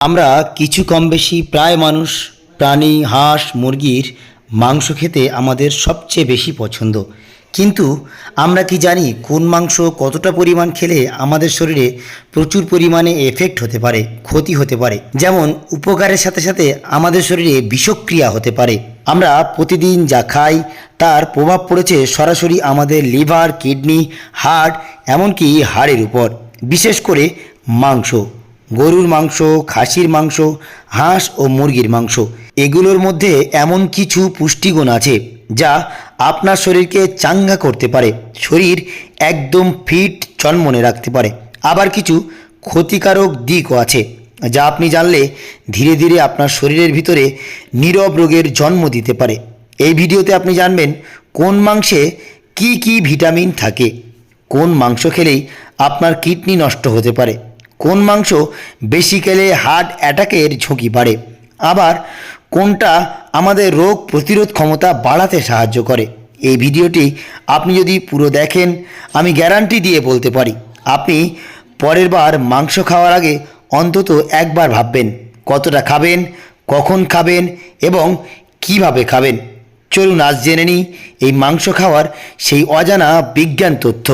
আমরা কিছু কম বেশি প্রায় মানুষ, প্রাণী, হাঁস, মুরগির মাংস খেতে আমাদের সবচেয়ে বেশি পছন্দ। কিন্তু আমরা কি জানি কোন মাংস কতটা পরিমাণ খেলে আমাদের শরীরে প্রচুর পরিমাণে এফেক্ট হতে পারে, ক্ষতি হতে পারে? যেমন উপকারের সাথে সাথে আমাদের শরীরে বিষক্রিয়া হতে পারে। আমরা প্রতিদিন যা খাই তার প্রভাব পড়েছে সরাসরি আমাদের লিভার, কিডনি, হার্ট, এমনকি হাড়ের উপর, বিশেষ করে মাংস। গরুর মাংস, খাসির মাংস, হাঁস ও মুরগির মাংস। এগুলোর মধ্যে এমন কিছু পুষ্টিগুণ আছে যা আপনার শরীরকে চাঙ্গা করতে পারে, শরীর একদম ফিট চনমনে রাখতে পারে। আবার কিছু ক্ষতিকারক দিকও আছে, যা আপনি জানলে ধীরে ধীরে আপনার শরীরের ভিতরে নীরব রোগের জন্ম দিতে পারে। এই ভিডিওতে আপনি জানবেন কোন মাংসে কি কি ভিটামিন থাকে। কোন মাংস খেলেই আপনার কিডনি নষ্ট হতে পারে। কোন মাংস বেশি খেলে হার্ট অ্যাটাকের ঝুঁকি বাড়ে? আবার কোনটা আমাদের রোগ প্রতিরোধ ক্ষমতা বাড়াতে সাহায্য করে? এই ভিডিওটি আপনি যদি পুরো দেখেন, আমি গ্যারান্টি দিয়ে বলতে পারি, আপনি পরের বার মাংস খাওয়ার আগে অন্তত একবার ভাববেন, কতটা খাবেন, কখন খাবেন এবং কীভাবে খাবেন। চলুন আজ জেনে নিই, এই মাংস খাওয়ার সেই অজানা বিজ্ঞান তথ্য।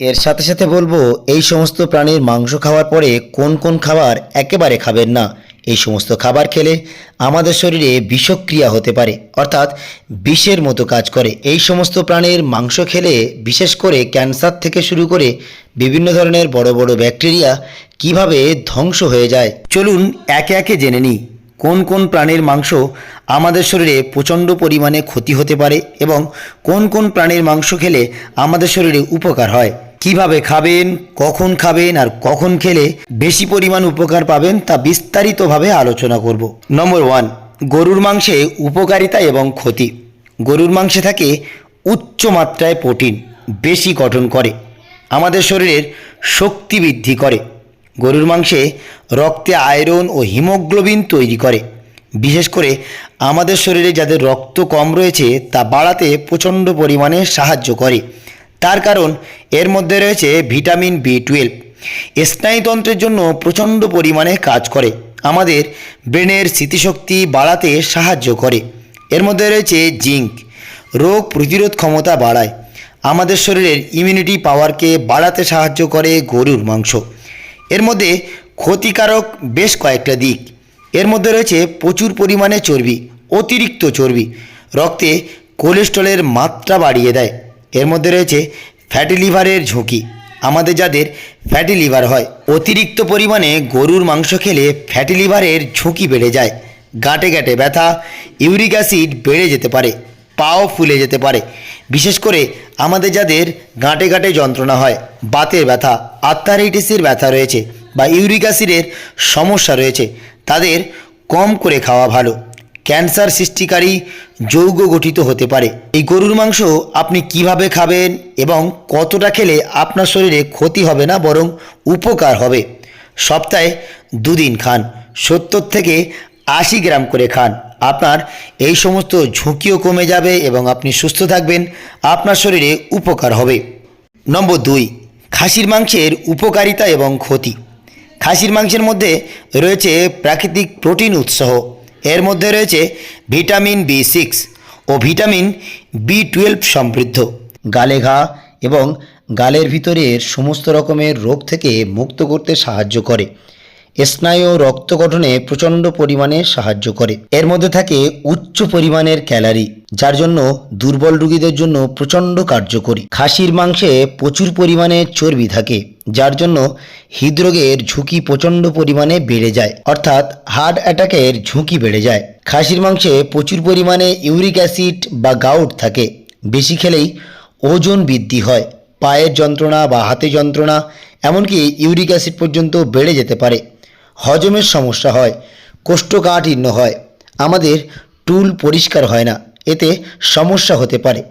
এর সাথে সাথে বলব, এই সমস্ত প্রাণীর মাংস খাওয়ার পরে কোন কোন খাবার একেবারে খাবেন না। এই সমস্ত খাবার খেলে আমাদের শরীরে বিষক্রিয়া হতে পারে, অর্থাৎ বিষের মতো কাজ করে। এই সমস্ত প্রাণীর মাংস খেলে, বিশেষ করে ক্যান্সার থেকে শুরু করে বিভিন্ন ধরনের বড় বড় ব্যাকটেরিয়া কীভাবে ধ্বংস হয়ে যায়। চলুন একে একে জেনে নিই, কোন কোন প্রাণীর মাংস আমাদের শরীরে প্রচণ্ড পরিমাণে ক্ষতি হতে পারে এবং কোন কোন প্রাণীর মাংস খেলে আমাদের শরীরে উপকার হয়। কীভাবে খাবেন, কখন খাবেন আর কখন খেলে বেশি পরিমাণ উপকার পাবেন তা বিস্তারিতভাবে আলোচনা করব। নম্বর ওয়ান গরুর মাংসে উপকারিতা এবং ক্ষতি। গরুর মাংসে থাকে উচ্চ মাত্রায় প্রোটিন, বেশি গঠন করে। আমাদের শরীরের শক্তি বৃদ্ধি করে। গরুর মাংসে রক্তে আয়রন ও হিমোগ্লোবিন তৈরি করে। বিশেষ করে আমাদের শরীরে যাদের রক্ত কম রয়েছে তা বাড়াতে প্রচণ্ড পরিমাণে সাহায্য করে। তার কারণ এর মধ্যে রয়েছে ভিটামিন বি টুয়েলভ স্নায়ুতন্ত্রের জন্য প্রচণ্ড পরিমাণে কাজ করে। আমাদের ব্রেনের স্মৃতিশক্তি বাড়াতে সাহায্য করে। এর মধ্যে রয়েছে জিঙ্ক। রোগ প্রতিরোধ ক্ষমতা বাড়ায়। আমাদের শরীরের ইমিউনিটি পাওয়ারকে বাড়াতে সাহায্য করে গরুর মাংস। এর মধ্যে ক্ষতিকারক বেশ কয়েকটা দিক। এর মধ্যে রয়েছে প্রচুর পরিমাণে চর্বি, অতিরিক্ত চর্বি। রক্তে কোলেস্ট্রলের মাত্রা বাড়িয়ে দেয়। এর মধ্যে রয়েছে ফ্যাটি লিভারের ঝুঁকি। আমাদের যাদের ফ্যাটি লিভার হয়, অতিরিক্ত পরিমাণে গরুর মাংস খেলে ফ্যাটি লিভারের ঝুঁকি বেড়ে যায়। গাঁটে গাঁটে ব্যথা, ইউরিক অ্যাসিড বেড়ে যেতে পারে, পাও ফুলে যেতে পারে। বিশেষ করে আমাদের যাদের গাঁটে গাঁটে যন্ত্রণা হয়, বাতের ব্যথা, আর্থারাইটিসের ব্যথা রয়েছে বা ইউরিক অ্যাসিডের সমস্যা রয়েছে, তাদের কম করে খাওয়া ভালো। ক্যান্সার সৃষ্টিকারী যৌগ গঠিত হতে পারে। এই গরুর মাংস আপনি কীভাবে খাবেন এবং কতটা খেলে আপনার শরীরে ক্ষতি হবে না বরং উপকার হবে? সপ্তাহে দুদিন খান, সত্তর থেকে আশি গ্রাম করে খান। আপনার এই সমস্ত ঝুঁকিও কমে যাবে এবং আপনি সুস্থ থাকবেন, আপনার শরীরে উপকার হবে। নম্বর দুই, খাসির মাংসের উপকারিতা এবং ক্ষতি। খাসির মাংসের মধ্যে রয়েছে প্রাকৃতিক প্রোটিন উৎসাহ এর মধ্যে রয়েছে ভিটামিন বি সিক্স ও ভিটামিন বি টুয়েলভ সমৃদ্ধ। গালে ঘা এবং গালের ভিতরের সমস্ত রকমের রোগ থেকে মুক্ত করতে সাহায্য করে। স্নায়ু রক্ত গঠনে প্রচণ্ড পরিমাণে সাহায্য করে। এর মধ্যে থাকে উচ্চ পরিমাণের ক্যালারি, যার জন্য দুর্বল রোগীদের জন্য প্রচণ্ড কার্যকরী। খাসির মাংসে প্রচুর পরিমাণে চর্বি থাকে, যার জন্য হৃদরোগের ঝুঁকি প্রচণ্ড পরিমাণে বেড়ে যায়, অর্থাৎ হার্ট অ্যাটাকের ঝুঁকি বেড়ে যায়। খাসির মাংসে প্রচুর পরিমাণে ইউরিক অ্যাসিড বা গাউট থাকে, বেশি খেলেই ওজন বৃদ্ধি হয়, পায়ের যন্ত্রণা বা হাতে যন্ত্রণা, এমনকি ইউরিক অ্যাসিড পর্যন্ত বেড়ে যেতে পারে। হজমের সমস্যা হয়, কোষ্ঠকাঠিন্য হয়, আমাদের টুল পরিষ্কার হয় না, এতে সমস্যা হতে পারে।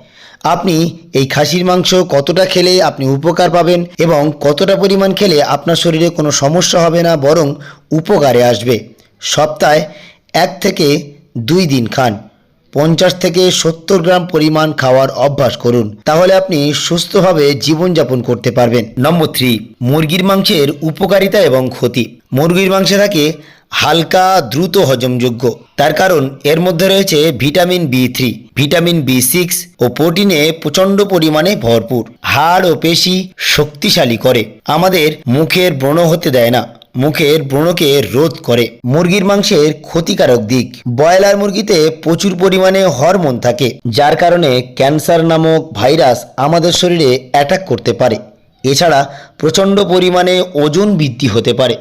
আপনি এই খাসির মাংস কতটা খেলে আপনি উপকার পাবেন এবং কতটা পরিমাণ খেলে আপনার শরীরে কোনো সমস্যা হবে না, বরং উপকারে আসবে। সপ্তাহে এক থেকে দুই দিন খান। পঞ্চাশ থেকে সত্তর গ্রাম পরিমাণ খাওয়ার অভ্যাস করুন। তাহলে আপনি সুস্থভাবে জীবনযাপন করতে পারবেন। নম্বর থ্রি, মুরগির মাংসের উপকারিতা এবং ক্ষতি। মুরগির মাংসে থাকে হালকা, দ্রুত হজমযোগ্য। তার কারণ এর মধ্যে রয়েছে vitamin B three. Vitamin B six ও প্রোটিনে প্রচণ্ড পরিমাণে ভরপুর। হাড় ও পেশি শক্তিশালী করে। আমাদের মুখের ব্রণ হতে দেয় না। মুখের ব্রণকে রোধ করে। মুরগির মাংসের ক্ষতিকারক দিক। ব্রয়লার মুরগিতে প্রচুর পরিমাণে হরমোন থাকে, যার কারণে ক্যান্সার নামক ভাইরাস আমাদের শরীরে অ্যাটাক করতে পারে। এছাড়া প্রচণ্ড পরিমাণে ওজন বৃদ্ধি হতে পারে।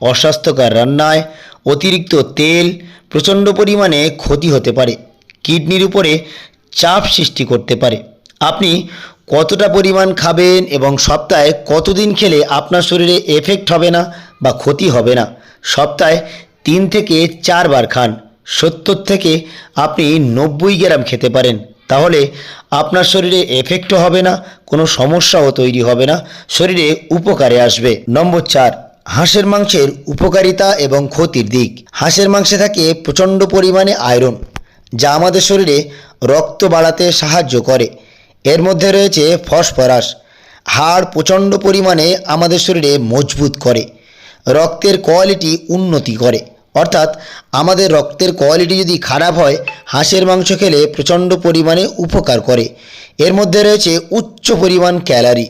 অস্বাস্থ্যকর রান্নায় অতিরিক্ত তেল প্রচণ্ড পরিমাণে ক্ষতি হতে পারে। কিডনির উপরে চাপ সৃষ্টি করতে পারে। আপনি কতটা পরিমাণ খাবেন এবং সপ্তাহে কতদিন খেলে আপনার শরীরে এফেক্ট হবে না? বা ক্ষতি হবে না। সপ্তাহে তিন থেকে চারবার খান। সত্তর থেকে আপনি নব্বই গ্রাম খেতে পারেন। তাহলে আপনার শরীরে এফেক্টও হবে না, কোনো সমস্যাও তৈরি হবে না, শরীরে উপকারে আসবে। নম্বর চার, হাঁসের মাংসের উপকারিতা এবং ক্ষতির দিক। হাঁসের মাংসে থাকে প্রচণ্ড পরিমাণে আয়রন যা আমাদের শরীরে রক্ত বাড়াতে সাহায্য করে। এর মধ্যে রয়েছে ফসফরাস হাড় প্রচণ্ড পরিমাণে আমাদের শরীরে মজবুত করে। রক্তের কোয়ালিটি উন্নতি করে। অর্থাৎ আমাদের রক্তের কোয়ালিটি যদি খারাপ হয়, হাঁসের মাংস খেলে প্রচণ্ড পরিমাণে উপকার করে। এর মধ্যে রয়েছে উচ্চ পরিমাণ ক্যালারি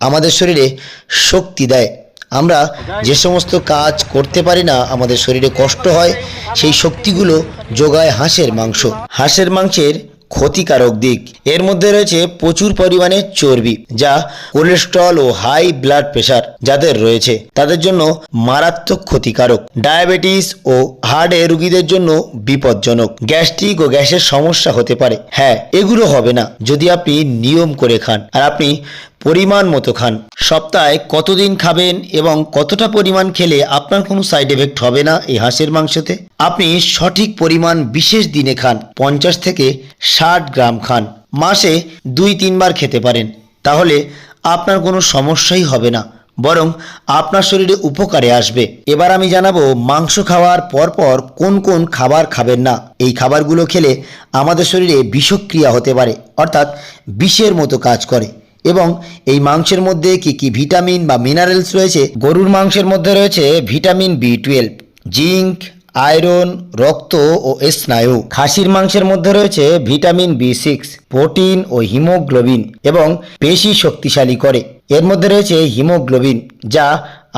আমাদের শরীরে শক্তি দেয়। আমরা যে সমস্ত কাজ করতে পারি না, আমাদের শরীরে কষ্ট হয়, সেই শক্তিগুলো যোগায় হাঁসের মাংস। হাঁসের মাংসের ক্ষতিকারক দিক। এর মধ্যে রয়েছে প্রচুর পরিমাণে চর্বি, যা কোলেস্ট্রল ও হাই ব্লাড প্রেশার যাদের রয়েছে, তাদের জন্য মারাত্মক ক্ষতিকারক। ডায়াবেটিস ও হার্টের রুগীদের জন্য বিপজ্জনক। গ্যাস্ট্রিক ও গ্যাসের সমস্যা হতে পারে। হ্যাঁ এগুলো হবে না, যদি আপনি নিয়ম করে খান। আর আপনি পরিমাণ মতো খান। সপ্তাহে কতদিন খাবেন এবং কতটা পরিমাণ খেলে আপনার কোনো সাইড এফেক্ট হবে না এই হাঁসের মাংসতে? আপনি সঠিক পরিমাণ বিশেষ দিনে খান, পঞ্চাশ থেকে ষাট গ্রাম খান। মাসে দুই, তিনবার খেতে পারেন। তাহলে আপনার কোনো সমস্যাই হবে না, বরং আপনার শরীরে উপকারে আসবে। এবার আমি জানাব মাংস খাওয়ার পরপর কোন কোন খাবার খাবেন না। এই খাবারগুলো খেলে আমাদের শরীরে বিষক্রিয়া হতে পারে, অর্থাৎ বিষের মতো কাজ করে। এবং এই মাংসের মধ্যে কি কি ভিটামিন বা মিনারেলস রয়েছে? গরুর মাংসের মধ্যে রয়েছে vitamin B twelve zinc, iron, রক্ত ও স্নায়ু। খাসির মাংসের মধ্যে রয়েছে ভিটামিন বি সিক্স প্রোটিন ও হিমোগ্লোবিন এবং পেশি শক্তিশালী করে। এর মধ্যে রয়েছে হিমোগ্লোবিন, যা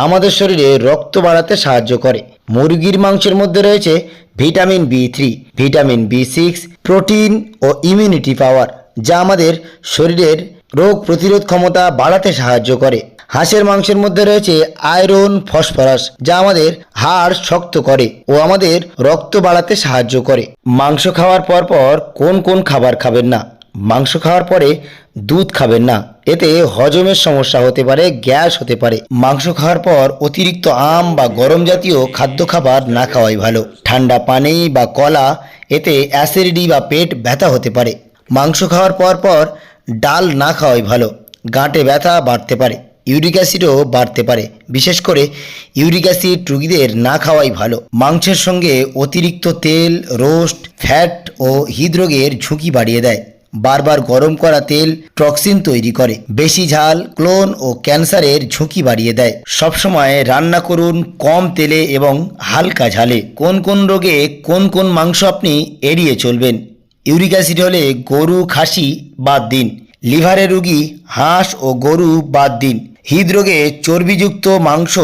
আমাদের শরীরে রক্ত বাড়াতে সাহায্য করে। মুরগির মাংসের মধ্যে রয়েছে vitamin B three vitamin B six protein ও ইমিউনিটি পাওয়ার যা আমাদের শরীরের রোগ প্রতিরোধ ক্ষমতা বাড়াতে সাহায্য করে। হাঁসের মাংসের মধ্যে রয়েছে আয়রন, ফসফরাস, যা আমাদের হাড় শক্ত করে ও আমাদের রক্ত বাড়াতে সাহায্য করে। মাংস খাওয়ার পর পর কোন কোন খাবার খাবেন না? মাংস খাওয়ার পরে দুধ খাবেন না। এতে হজমের সমস্যা হতে পারে, গ্যাস হতে পারে। মাংস খাওয়ার পর অতিরিক্ত আম বা গরম জাতীয় খাদ্য খাবার না খাওয়াই ভালো। ঠান্ডা পানি বা কলা, এতে অ্যাসিডিটি বা পেট ব্যথা হতে পারে। মাংস খাওয়ার পর পর ডাল না খাওয়াই ভালো। গাঁটে ব্যথা বাড়তে পারে, ইউরিক অ্যাসিডও বাড়তে পারে। বিশেষ করে ইউরিক অ্যাসিড রোগীদের না খাওয়াই ভালো। মাংসের সঙ্গে অতিরিক্ত তেল, রোস্ট, ফ্যাট ও হৃদরোগের ঝুঁকি বাড়িয়ে দেয়। বারবার গরম করা তেল টক্সিন তৈরি করে। বেশি ঝাল, ক্লোন ও ক্যান্সারের ঝুঁকি বাড়িয়ে দেয়। সবসময় রান্না করুন কম তেলে এবং হালকা ঝালে। কোন কোন রোগে কোন কোন মাংস আপনি এড়িয়ে চলবেন। ইউরিক অ্যাসিড হলে গরু, খাসি বাদ দিন। লিভারের রুগী, হাঁস ও গরু বাদ দিন। হৃদরোগে চর্বিযুক্ত মাংস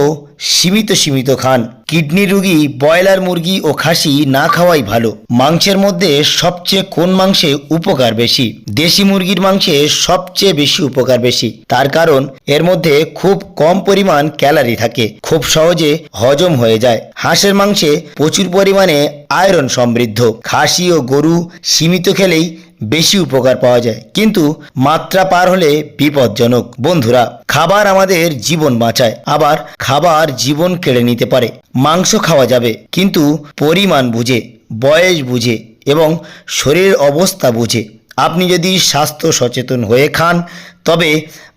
সীমিত সীমিত খান। কিডনি রুগী, ব্রয়লার মুরগি ও খাসি না খাওয়াই ভালো। মাংসের মধ্যে সবচেয়ে কোন মাংসে উপকার বেশি? দেশি মুরগির মাংসে সবচেয়ে বেশি উপকার বেশি। তার কারণ, এর মধ্যে খুব কম পরিমাণ ক্যালারি থাকে। খুব সহজে হজম হয়ে যায়। হাঁসের মাংসে প্রচুর পরিমাণে আয়রন সমৃদ্ধ। খাসি ও গরু সীমিত খেলেই বেশি উপকার পাওয়া যায়। কিন্তু মাত্রা পার হলে বিপজ্জনক। বন্ধুরা, খাবার আমাদের জীবন বাঁচায়। আবার খাবার জীবন কেড়ে নিতে পারে। মাংস খাওয়া যাবে, কিন্তু পরিমাণ বুঝে, বয়স বুঝে এবং শরীরের অবস্থা বুঝে। আপনি যদি স্বাস্থ্য সচেতন হয়ে খান, তবে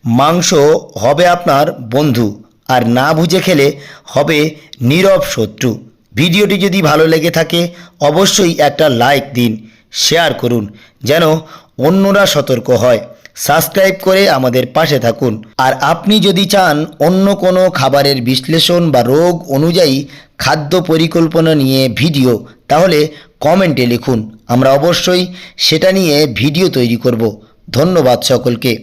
মাংস হবে আপনার বন্ধু। আর না বুঝে খেলে হবে নীরব শত্রু। ভিডিওটি যদি ভালো লেগে থাকে, অবশ্যই একটা লাইক দিন। শেয়ার করুন, যেন অন্যরা সতর্ক হয়। সাবস্ক্রাইব করে আমাদের পাশে থাকুন। আর আপনি যদি চান অন্য কোনো খাবারের বিশ্লেষণ বা রোগ অনুযায়ী খাদ্য পরিকল্পনা নিয়ে ভিডিও, তাহলে কমেন্টে লিখুন। আমরা অবশ্যই সেটা নিয়ে ভিডিও তৈরি করব। ধন্যবাদ সকলকে।